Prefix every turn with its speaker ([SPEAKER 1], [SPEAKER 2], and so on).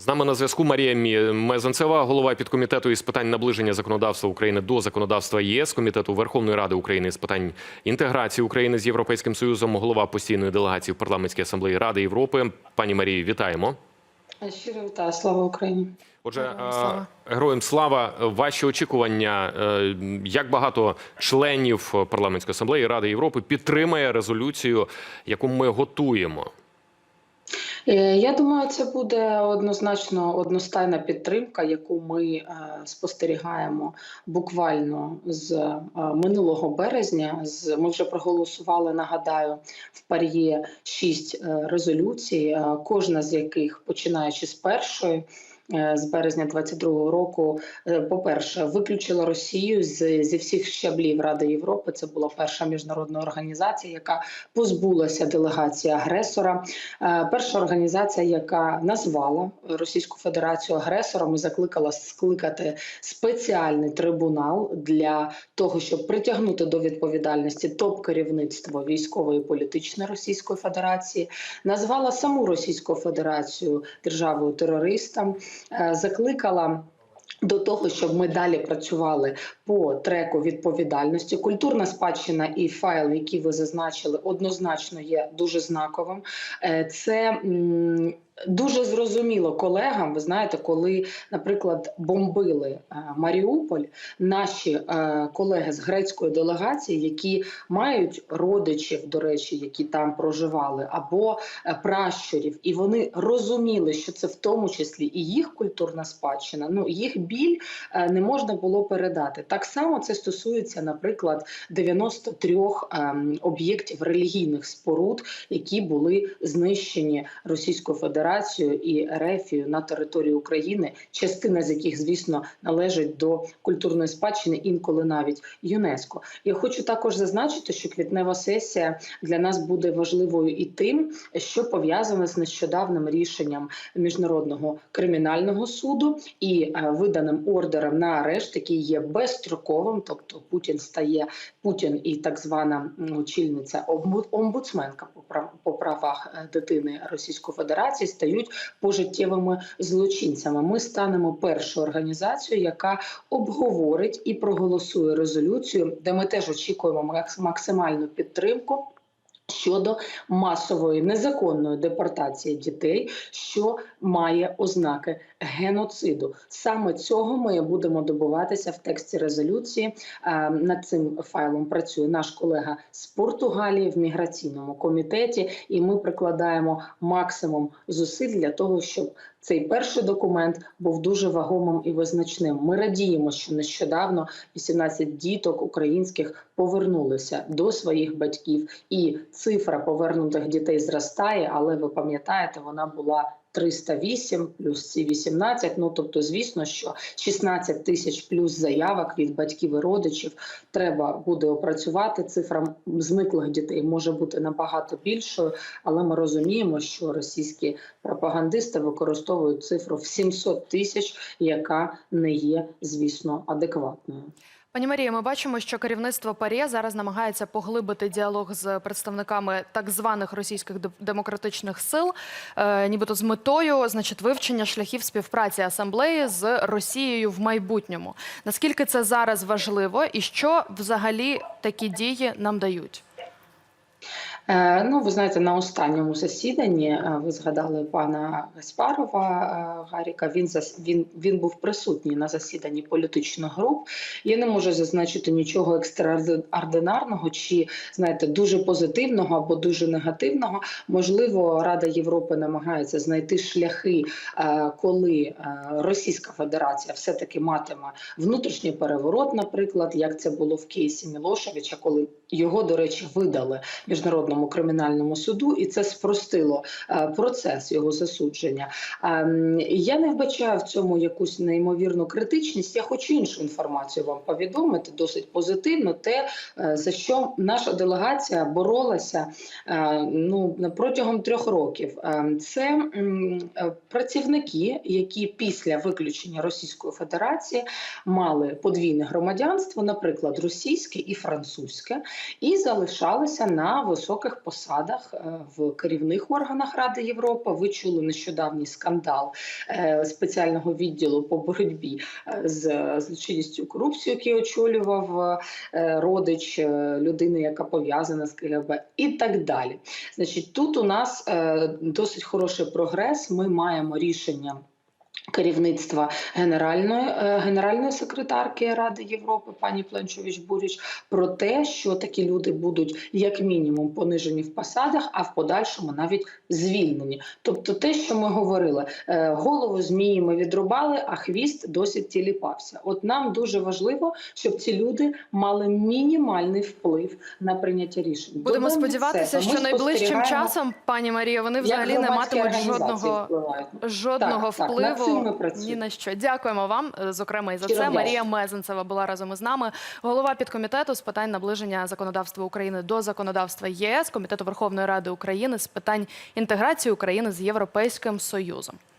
[SPEAKER 1] З нами на зв'язку Марія Мезенцева, голова підкомітету із питань наближення законодавства України до законодавства ЄС, комітету Верховної Ради України з питань інтеграції України з Європейським Союзом, голова постійної делегації в парламентській асамблеї Ради Європи. Пані Марії, вітаємо.
[SPEAKER 2] Щиро вітаю, слава Україні.
[SPEAKER 1] Отже,
[SPEAKER 3] Героям
[SPEAKER 1] е,
[SPEAKER 3] слава.
[SPEAKER 1] героям слава. Ваші очікування, е, як багато членів парламентської асамблеї Ради Європи підтримає резолюцію, яку ми готуємо?
[SPEAKER 2] Е, Я думаю, це буде однозначно одностайна підтримка, яку ми е, спостерігаємо буквально з е, минулого березня. Ми вже проголосували. Нагадаю, в пар'є шість резолюцій, кожна з яких, починаючи з першої. Е, З березня 22-го року, е, по-перше, виключила Росію з, зі всіх щаблів Ради Європи. Це була перша міжнародна організація, яка позбулася делегації агресора. Е, Перша організація, яка назвала Російську Федерацію агресором і закликала скликати спеціальний трибунал для того, щоб притягнути до відповідальності топ-керівництво військової і політичної Російської Федерації, назвала саму Російську Федерацію державою терористом, е, закликала. До того, щоб ми далі працювали по треку відповідальності, культурна спадщина і файл, які ви зазначили, однозначно є дуже знаковим. Е, Це дуже зрозуміло колегам. Ви знаєте, коли, наприклад, бомбили е, Маріуполь, наші е, колеги з грецької делегації, які мають родичів, до речі, які там проживали, або е, пращурів, і вони розуміли, що це в тому числі і їх культурна спадщина. Ну їх біль не можна було передати. Так само це стосується, наприклад, 93 ем, об'єктів релігійних споруд, які були знищені Російською Федерацією і Ерефією на території України, частина з яких, звісно, належить до культурної спадщини, інколи навіть ЮНЕСКО. Я хочу також зазначити, що квітнева сесія для нас буде важливою і тим, що пов'язане з нещодавним рішенням міжнародного кримінального суду і е, виданим ордером на арешт, який є безстроковим, тобто Путін стає Путін і так звана очільниця омбу- омбудсменка по прав- правах е, дитини Російської Федерації стають пожиттєвими злочинцями. Ми станемо першою організацією, яка обговорить і проголосує резолюцію, де ми теж очікуємо максимальну підтримку. Щодо масової незаконної депортації дітей, що має ознаки геноциду, саме цього ми будемо добуватися в тексті резолюції. Е, Над цим файлом працює наш колега з Португалії в міграційному комітеті, і ми прикладаємо максимум зусиль для того, щоб цей перший документ був дуже вагомим і визначним. Ми радіємо, що нещодавно 18 діток українських повернулися до своїх батьків, і цифра повернутих дітей зростає. Але ви пам'ятаєте, вона була 308 плюс ці 18, Ну тобто, звісно, що 16 тисяч плюс заявок від батьків і родичів треба буде опрацювати. Цифра зниклих дітей може бути набагато більшою, але ми розуміємо, що російські пропагандисти використовують цифру в 700 тисяч, яка не є, звісно, адекватною.
[SPEAKER 3] Пані Марія, ми бачимо, що керівництво ПАРЄ зараз намагається поглибити діалог з представниками так званих російських демократичних сил, е, нібито з метою, значить, вивчення шляхів співпраці асамблеї з Росією в майбутньому. Наскільки це зараз важливо, і що взагалі такі дії нам дають?
[SPEAKER 2] Е, Ну, ви знаєте, на останньому засіданні е, ви згадали пана Гаспарова е, Гаріка. Він він, він був присутній на засіданні політичних груп. Я не можу зазначити нічого екстраординарного чи знаєте, дуже позитивного або дуже негативного. Можливо, Рада Європи намагається знайти шляхи, коли Російська Федерація все таки матиме внутрішній переворот, наприклад, як це було в кейсі Мілошевича, коли його, до речі, видали міжнародному кримінальному суду, і це спростило е, процес його засудження. Ем, Я не вбачаю в цьому якусь неймовірну критичність. Я хочу іншу інформацію вам повідомити, досить позитивно. Те, е, за що наша делегація боролася е, ну протягом трьох років. Ем, Це працівники, які після виключення Російської Федерації мали подвійне громадянство, наприклад, російське і французьке, і залишалися на високих високих посадах е, в керівних органах Ради Європи. Ви чули нещодавній скандал е, спеціального відділу по боротьбі е, з злочинністю корупцією, який очолював родич людини, яка пов'язана з КГБ, і так далі. Значить, тут у нас досить хороший прогрес. Ми маємо рішення. Керівництва генеральної е, генеральної секретарки Ради Європи пані Пленчович Буріч про те, що такі люди будуть як мінімум понижені в посадах, а в подальшому навіть звільнені. Тобто, те, що ми говорили, е, голову змії ми відрубали, а хвіст досі тіліпався. От нам дуже важливо, щоб ці люди мали мінімальний вплив на прийняття рішень.
[SPEAKER 3] Будемо сподіватися, що найближчим часом, пані Марія, вони взагалі не матимуть жодного
[SPEAKER 2] впливають.
[SPEAKER 3] жодного
[SPEAKER 2] Так, цим ми працюємо.
[SPEAKER 3] ні на що. Дякуємо вам, е, зокрема, і за
[SPEAKER 2] Щиро
[SPEAKER 3] це.
[SPEAKER 2] дякую.
[SPEAKER 3] Марія Мезенцева була разом із нами, голова підкомітету з питань наближення законодавства України до законодавства ЄС, комітету Верховної Ради України з питань інтеграції України з Європейським Союзом.